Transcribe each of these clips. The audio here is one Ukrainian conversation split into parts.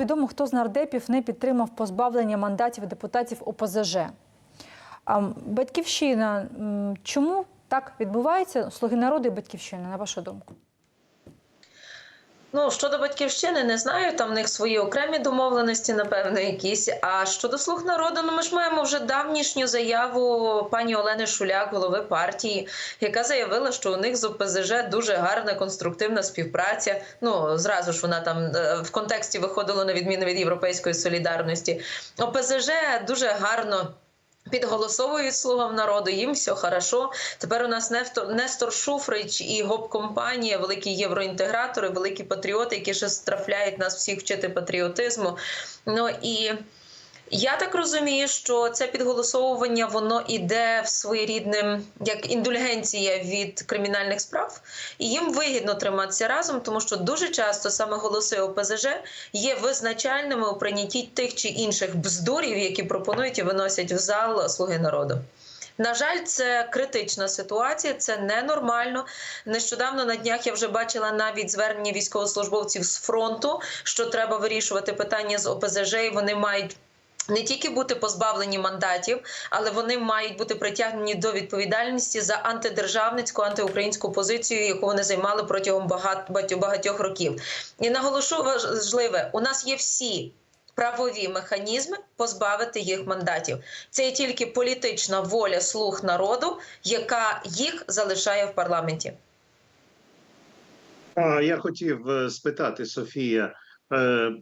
відомо, хто з нардепів не підтримав позбавлення мандатів депутатів ОПЗЖ. Батьківщина. Чому так відбувається? Слуги народу і батьківщина, на вашу думку? Ну, щодо батьківщини, не знаю. Там в них свої окремі домовленості, напевно, якісь. А щодо слуг народу, ну ми ж маємо вже давнішню заяву пані Олени Шуляк, голови партії, яка заявила, що у них з ОПЗЖ дуже гарна конструктивна співпраця. Ну зразу ж вона там е, в контексті виходила на відміну від європейської солідарності. ОПЗЖ дуже гарно. Підголосовують слугам народу, їм все хорошо. Тепер у нас Нестор, Шуфрич і гоп-компанія, великі євроінтегратори, великі патріоти, які ще страфляють нас всіх вчити патріотизму. Ну і я так розумію, що це підголосовування воно іде в своєрідним як індульгенція від кримінальних справ, і їм вигідно триматися разом, тому що дуже часто саме голоси ОПЗЖ є визначальними у прийнятті тих чи інших бздурів, які пропонують і виносять в зал слуги народу. На жаль, це критична ситуація, це ненормально. Нещодавно на днях я вже бачила навіть звернення військовослужбовців з фронту, що треба вирішувати питання з ОПЗЖ, і вони мають. Не тільки бути позбавлені мандатів, але вони мають бути притягнені до відповідальності за антидержавницьку, антиукраїнську позицію, яку вони займали протягом багатьох років. І наголошу важливе: у нас є всі правові механізми позбавити їх мандатів. Це є тільки політична воля слуг народу, яка їх залишає в парламенті. Я хотів е, спитати, Софія, е, е,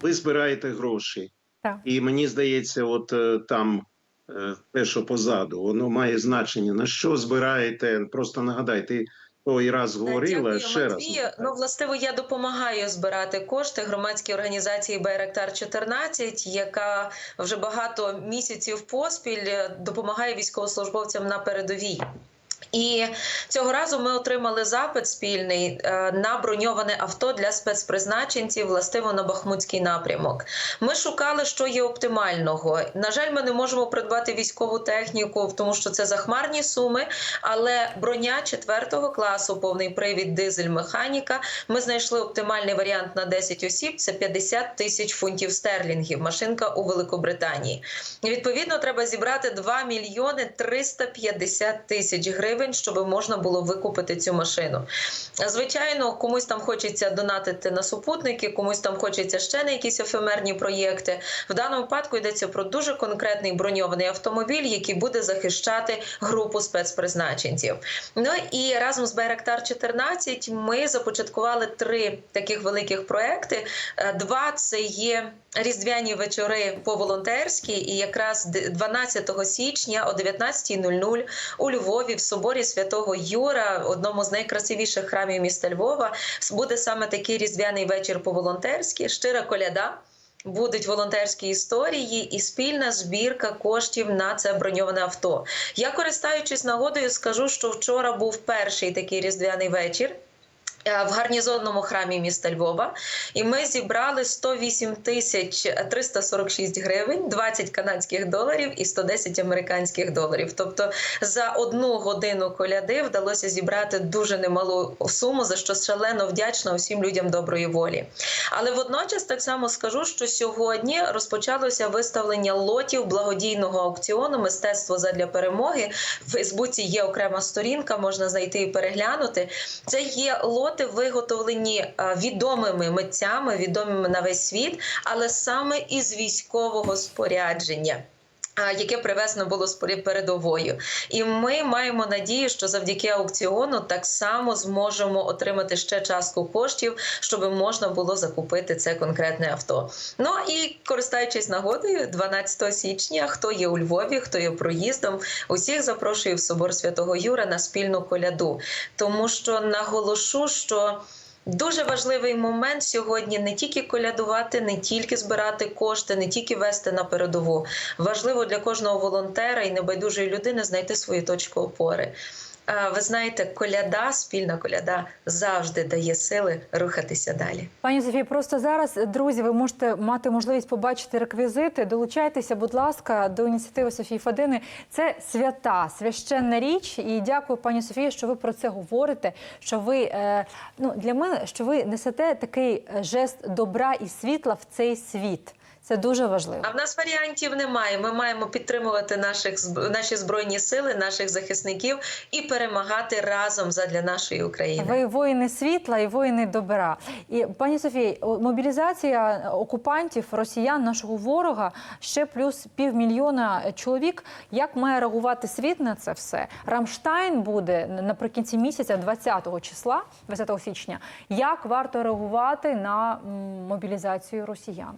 ви збираєте гроші, Так. і мені здається, от е, там е, те, що позаду, воно має значення. На що збираєте? Просто нагадайте, той раз говорила Дякую, ще раз. Матвію. Ну, властиво, я допомагаю збирати кошти громадській організації Байрактар 14 яка вже багато місяців поспіль допомагає військовослужбовцям на передовій. І цього разу ми отримали запит спільний е, на броньоване авто для спецпризначенців, властиво на Бахмутський напрямок. Ми шукали, що є оптимального. На жаль, ми не можемо придбати військову техніку, тому що це захмарні суми. Але броня 4 класу, повний привід, дизель, механіка. Ми знайшли оптимальний варіант на 10 осіб. Це 50 тисяч фунтів стерлінгів. Машинка у Великобританії. І, відповідно, треба зібрати 2 мільйони 350 тисяч гривень, щоб можна було викупити цю машину. Звичайно, комусь там хочеться донатити на супутники, комусь там хочеться ще на якісь ефемерні проєкти. В даному випадку йдеться про дуже конкретний броньований автомобіль, який буде захищати групу спецпризначенців. Ну і разом з Байрактар 14 ми започаткували три таких великих проекти. Е, Два це є. Різдвяні вечори по волонтерськи, і якраз 12 січня о 19.00 у Львові в соборі святого Юра, одному з найкрасивіших храмів міста Львова, буде саме такий різдвяний вечір по волонтерськи, щира коляда. Будуть волонтерські історії і спільна збірка коштів на це броньоване авто. Я користуючись нагодою, скажу, що вчора був перший такий різдвяний вечір. Е, В гарнізонному храмі міста Львова, і ми зібрали 108 тисяч 346 гривень, 20 канадських доларів і 110 американських доларів. Тобто за одну годину коляди вдалося зібрати дуже немалу суму, за що шалено вдячна усім людям доброї волі. Але водночас так само скажу, що сьогодні розпочалося виставлення лотів благодійного аукціону Мистецтво задля перемоги. В Фейсбуці є окрема сторінка, можна знайти і переглянути. Це є лоти, виготовлені е, відомими митцями, відомими на весь світ, але саме із військового спорядження. Яке привезено було з передовою, і ми маємо надію, що завдяки аукціону так само зможемо отримати ще частку коштів, щоб можна було закупити це конкретне авто. Ну і користуючись нагодою, 12 січня, хто є у Львові, хто є проїздом, усіх запрошую в собор Святого Юра на спільну коляду, тому що наголошу, що. Дуже важливий момент сьогодні не тільки колядувати, не тільки збирати кошти, не тільки вести на передову. Важливо для кожного волонтера і небайдужої людини знайти свою точку опори. Е, ви знаєте, коляда, спільна коляда завжди дає сили рухатися далі. Пані Софії, просто зараз, друзі, ви можете мати можливість побачити реквізити. Долучайтеся, будь ласка, до ініціативи Софії Фадини. Це свята, священна річ. І дякую, пані Софії, що ви про це говорите. Що ви е, ну для мене, що ви несете такий е, жест добра і світла в цей світ. Це дуже важливо. А в нас варіантів немає. Ми маємо підтримувати наших наші збройні сили, наших захисників і перемагати разом задля нашої України. Ви воїни світла і воїни добра. І пані Софії, мобілізація окупантів, росіян, нашого ворога, ще плюс півмільйона чоловік. Як має реагувати світ на це все? Рамштайн буде наприкінці місяця, 20 числа, 20 січня. Як варто реагувати на мобілізацію росіян?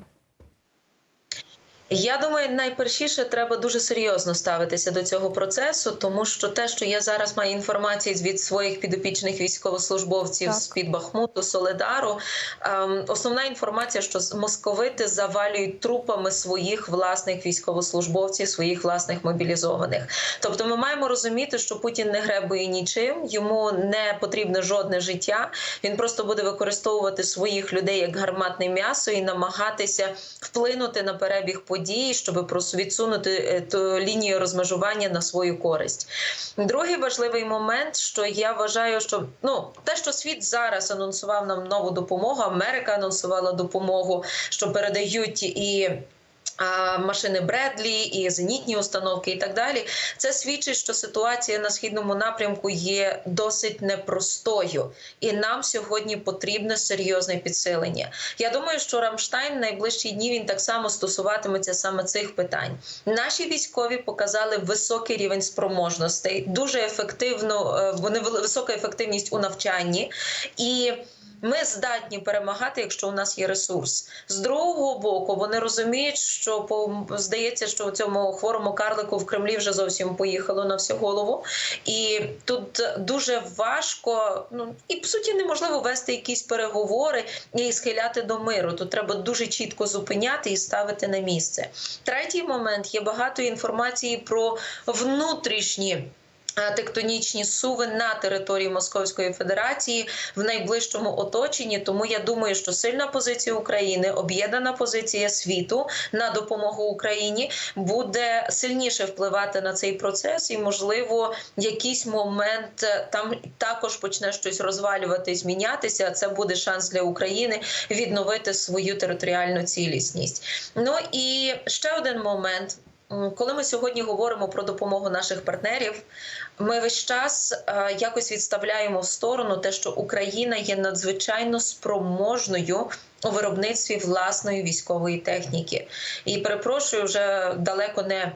Я думаю, найпершіше треба дуже серйозно ставитися до цього процесу, тому що те, що я зараз маю інформацію від своїх підопічних військовослужбовців Так. з під Бахмуту, Соледару, ем, основна інформація, що московити завалюють трупами своїх власних військовослужбовців, своїх власних мобілізованих. Тобто, ми маємо розуміти, що Путін не гребує нічим, йому не потрібне жодне життя. Він просто буде використовувати своїх людей як гарматне м'ясо і намагатися вплинути на перебіг подій, щоб просто відсунути е, ту лінію розмежування на свою користь. Другий важливий момент, що я вважаю, що ну те, що світ зараз анонсував нам нову допомогу, Америка анонсувала допомогу, що передають і. Машини Бредлі і зенітні установки, і так далі, це свідчить, що ситуація на східному напрямку є досить непростою, і нам сьогодні потрібне серйозне підсилення. Я думаю, що Рамштайн в найближчі дні він так само стосуватиметься саме цих питань. Наші військові показали високий рівень спроможностей, дуже ефективно, е, вони висока ефективність у навчанні і. Ми здатні перемагати, якщо у нас є ресурс. З другого боку, вони розуміють, що по здається, що у цьому хворому карлику в Кремлі вже зовсім поїхало на всю голову, і тут дуже важко, ну і по суті неможливо вести якісь переговори і схиляти до миру. Тут треба дуже чітко зупиняти і ставити на місце. Третій момент є багато інформації про внутрішні. Е, Тектонічні суви на території Московської Федерації в найближчому оточенні. Тому я думаю, що сильна позиція України, об'єднана позиція світу на допомогу Україні буде сильніше впливати на цей процес, і можливо, якийсь момент е, там також почне щось розвалюватись, змінятися. Це буде шанс для України відновити свою територіальну цілісність. Ну і ще один момент. Коли ми сьогодні говоримо про допомогу наших партнерів, ми весь час е, якось відставляємо в сторону те, що Україна є надзвичайно спроможною у виробництві власної військової техніки. І перепрошую, вже далеко не.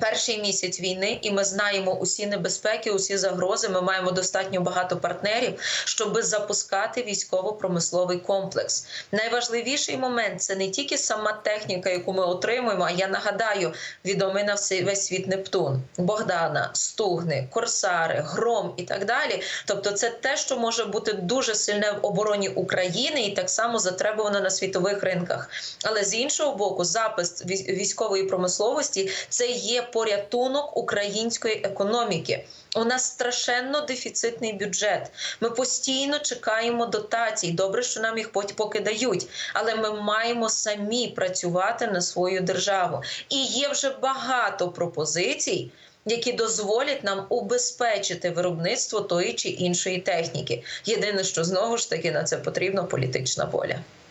Перший місяць війни, і ми знаємо усі небезпеки, усі загрози. Ми маємо достатньо багато партнерів, щоб запускати військово-промисловий комплекс. Найважливіший момент це не тільки сама техніка, яку ми отримуємо. А я нагадаю, відомий на всей- весь світ Нептун, Богдана, Стугни, Корсари, Гром і так далі. Тобто, це те, що може бути дуже сильне в обороні України, і так само затребувано на світових ринках. Але з іншого боку, запис вій- військової промисловості це є порятунок української економіки. У нас страшенно дефіцитний бюджет. Ми постійно чекаємо дотацій. Добре, що нам їх поки дають, але ми маємо самі працювати на свою державу. І є вже багато пропозицій. Які дозволять нам убезпечити виробництво тої чи іншої техніки. Єдине, що знову ж таки на це потрібна політична воля.